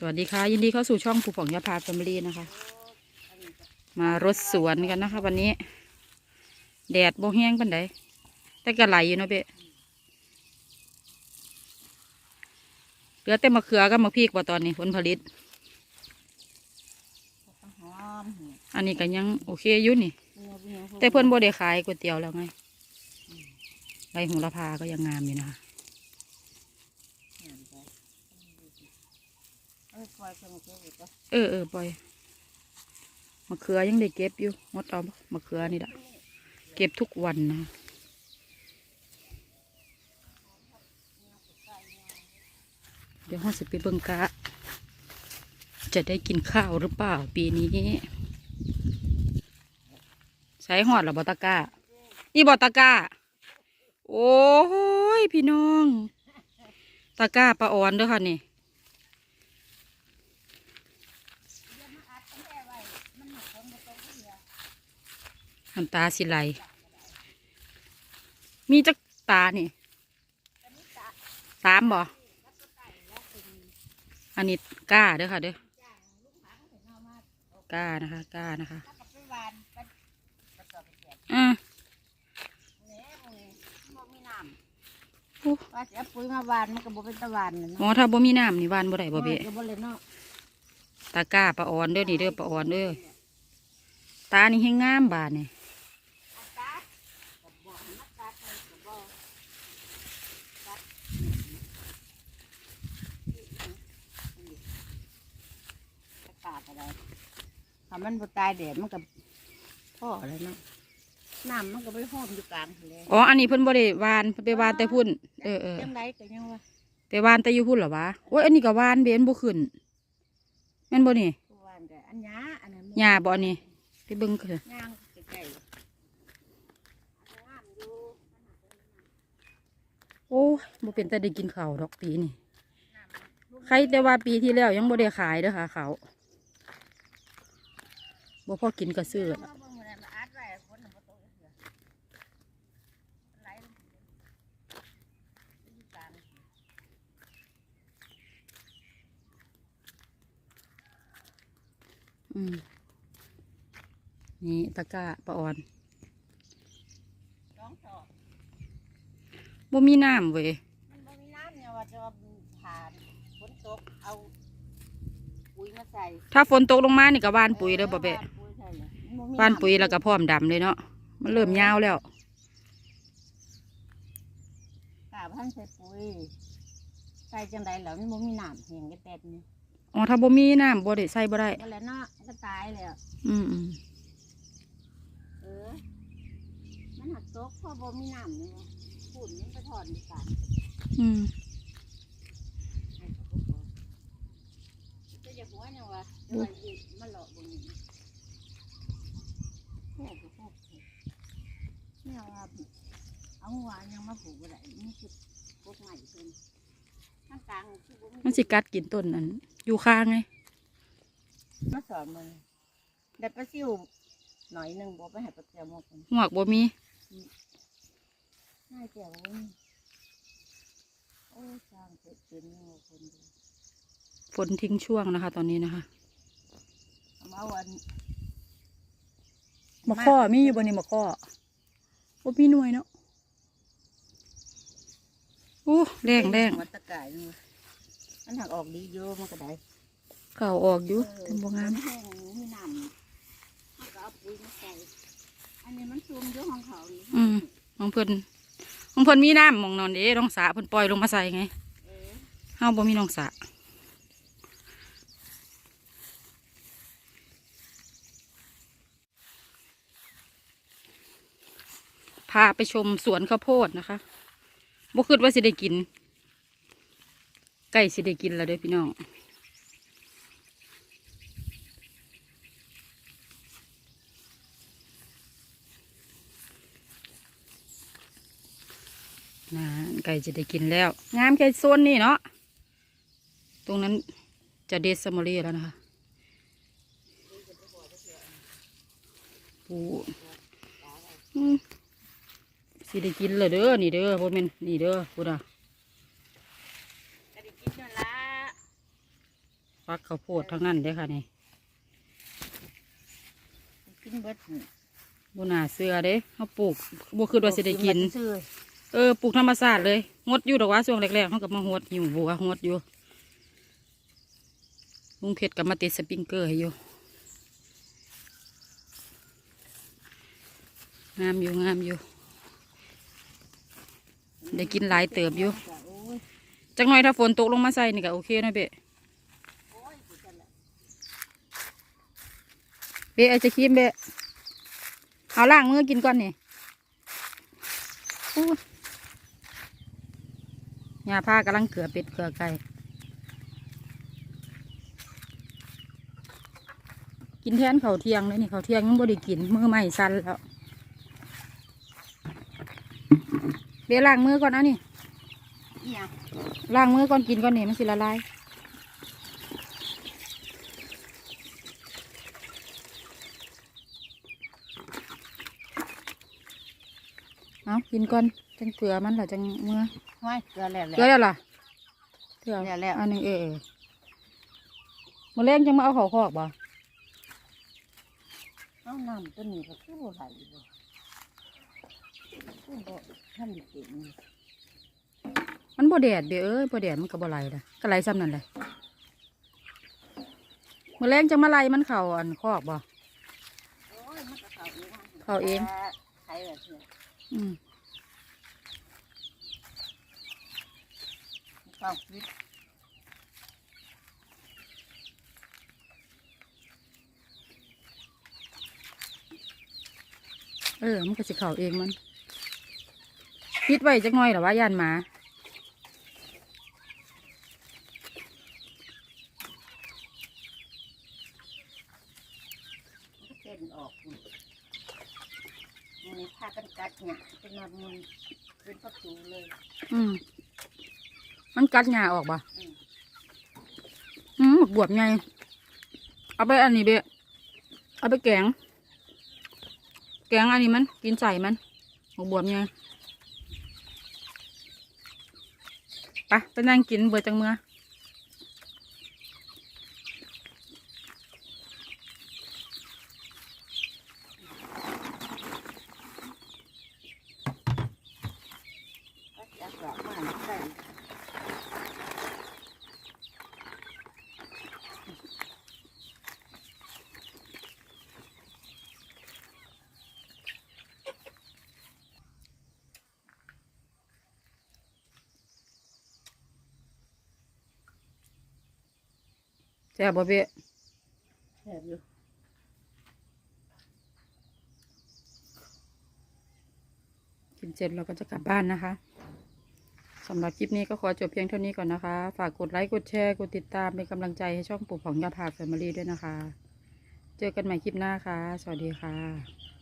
สวัสดีค่ะ ยินดีเข้าสู่ช่องผู้ผ่องยาพาแฟมิลี่นะคะ มารถสวนกันนะคะ วันนี้ แดดบ่แห้งปันใดแต่ก็ไหลอยู่เนาะเบะเหลือแต่มะเขือกับมะพริกบ่าตอนนี้ผลผลิต อันนี้ก็ยังโอเคอยู่นี่ แต่เพื่อนโบ่ได้ขายก๋วยเตี๋ยวแล้วไงใบโหระพาก็ยังงามอยู่นะคะ เอ้ยปล่อยเพิ่นเก็บไว้ก่อนเออเออปล่อยมะเขือยังได้เก็บอยู่งดเอามะเขือนี่แหละเก็บทุกวันนะเดี๋ยวห้องสิไปเบิงกะ จะได้กินข้าวหรือเปล่าปีนี้ใช้หอดหรือบอตะกร้านี่บอตะกร้าโอ้ยพี่น้อง ตะกร้าปลาอ่อนด้อค่ะนี่ น้ำตาสิไหล มีจักตานี่สามบ่อันนี้กล้าเด้อค่ะเด้อกล้านะคะกล้านะคะไปหวานไปกระสอบไปแจกอ่าแหน่มื้อนี้บ่มีน้อู้ำว่าสิเอาปุ๋ยมาหวานมันก็บ่เป็นตะหวานน่ะหมอเนาะถ้าบ่มีน้ำนี่หวานบ่ได้บ่เบะก็บ่เลยเนาะตากล้าปลาอ่อนเด้อนี่เด้อปลาอ่อนเด้อตานี่แห้งงามบาดนี่ อากาศก็บ่ให้มันกัดให้ก็บ่กัดอากาศอะ ไรถ้ามันบ่ตายแดดมันก็พ่อเลยเนาะน้ำมันก็ไปหอมอยู่กลางทะเลอ๋ออันนี้เพิ่นบ่ได้หวานเพิ่นไปหวานแต่พุ่นเออเออจังไรก็ยังว่าไปหวานแต่อยู่พุ่นเหรอวะโอ้ยอันนี้ก็หวานเบนบ่ขึ้นแม่นบ่นี่ผู้วานแต่อันหยาอันนั้นหญ้าบ่อันนี้ไปเบิ่งเถอะย่างใกล้ๆงามอยู่โอ้ยบ่เป็นแต่ได้กินข้าวดอกปีนี่ใครแต่ว่าปีที่แล้วยังบ่ได้ขายเด้อค่ะเขาว บ่พอกินก็ซื้อเบิ่งมื้อนั้นมาอัดไว้ฝนน่ะบ่ตกเทื่อไหลลงอยู่กลางอืมนี่ตะกร้าปลาอ่อนสองศอกบ่มีน้ำเว้ยมันบ่มีน้ำเนี่ยว่าจะว่าผ่านฝนตกเอาปุ๋ยมาใส่ ถ้าฝนตกลงมานี่ก็หวานปุ๋ยเด้อบ่แบะ บ่มีหวานปุ๋ยแล้วก็พร้อมดำเลยเนาะมันเริ่มยาวแล้วกาบท่านใส่ปุ๋ยใส่จังไดแล้วมันบ่มีน้ำแห้งกระแตดนี่อ๋อถ้าบ่มีน้ำบ่ได้ใส่บ่ได้ก็แล้วเนาะมันก็ตายแล้วอืมอืมเออมันหักตกเพราะบ่มีน้ำนี่วะฝุ่นมันไปถอนดีกว่าอืมให้เขาก็พอจะอย่าหัวเนี่ยวะจะว่าหยิบมันหลอกบน นี้โอ้โหโอ้โหเนี่ยว่าเอาหัวยังมาผูกอะไรนี่คือพวกใหม่เพิ่นมันกลางคือบ่มีมันสิกัดกินต้นนั้น อยู่ข้างไง มาสอนมันได้ปลาซิวหน่อยหนึ่งบอกไปให้ปลาเจียวหมกมันหวกบ่มี น่าเจียวบ่มีโอ้ยสร้างเสร็จเป็นยังไงคนดูฝนทิ้งช่วงนะคะ ตอนนี้นะคะ เอามาวัน มะข้อมีอยู่บนนี้มะข้อบ่มีหน่วยเนาะโอ้แรงแรงวัดตะกายนึงวะมันหักออกดีอยู่มันก็ได้เก่าออกอยู่แต่บ่งามแห้งมีน้ำมันก็เอาปุ๋ยมาใส่อันนี้มันซุ่มอยู่ของเขานี่อืมของเพิ่นของเพิ่นมีน้ำหมองนอนเด้น้องสาเพิ่นปล่อยลงมาใส่ไงเออเฮาบ่มีน้องสา พาไปชมสวนข้าวโพดนะคะบ่คิดว่าสิได้กินใกล้สิได้กินแล้วเด้อพี่น้องนะไก่จะได้กินแล้ว งามแค่โซนนี่เนาะ ตรงนั้นจะเดซมอรี่แล้วนะคะปูอืม สิได้กินเลยเด้อนี่เด้อพวกมันนี่เด้อพูดอะก็ได้กินนั่นละฟักข้าวโพดทั้งนั้นเด้อค่ะนี่กินเบิดนี่บุนาเสือเด้เขาปลูกบัคือว่าสิได้กินซื้อเออปลูกธรรมศาสตร์เลยงดอยู่ดอกว่าช่วงแรกๆเขากับมาหดอยู่บัวงดอยู่ลุงเพชรกับมาติดสปริงเกอร์ให้อยู่งามอยู่งามอยู่ ได้กินหลายเติบอยู่จ้ะโอ้ยจักหน่อยถ้าฝนตกลงมาใส่นี่ก็โอเคนะเบะเบะอาจะคีมเบะเอาล่างมือกินก่อนนี่ยาผ้ากำลังเกลือเป็ดเกลือไก่กินแทนเขาเที่ยงเลยนี่เขาเที่ยงยังบ่ได้กินมือใหม่สั่นแล้ว เบะล้างมือก่อนเอานี่อีหยังล้างมือก่อนกินก่อนนี่มันสิละลายเอากินก่อนจังเกลือมันเหรอจังเมื่อห้อยเกลือแล้วแหละเกลือแล้วล่ะเกลือแล้วแล้วอันหนึงเออเออมื่อแรงจังมาเอาเขาคอกบ่เอาน้ำตัวนี้ก็คือบ่ไหลเลย มันบ่แดดเด้อเอ้ยบ่แดดมันก็บ่ไหลละก็ไหลซ้ำนั่นแหละมื่อแรงจังมาไล่มันเข่าอันคอกบ่เข้าเองเข้าเองใครแบบนี้อืมเข้าฟิตเออ มันก็สิเข่าเองมัน ปิดไว้จักหน่อยเหรอว่าย่านหมามันก็เต้นออกนี่มันนี่พากันกัดเนี่ยเป็นนอนมุนเป็นประตูเลย อืมมันกัดหญ้าออกบ่อืม อืมบวบไง เอาไปอันนี้เบะเอาไปแกง แกงอันนี้มัน กินใส่มันบวบไง ไปไปนั่งกินเบื่อจังเมื่อก็จะกลับมาใส่ แซ่บบ่เบะแซ่บอยู่กินเสร็จเราก็จะกลับบ้านนะคะสำหรับคลิปนี้ก็ขอจบเพียงเท่านี้ก่อนนะคะ ฝากกดไลค์กดแชร์กดติดตามเป็นกำลังใจให้ช่องปู่ของยาพาแฟมิลี่ด้วยนะคะ เจอกันใหม่คลิปหน้าค่ะ สวัสดีค่ะ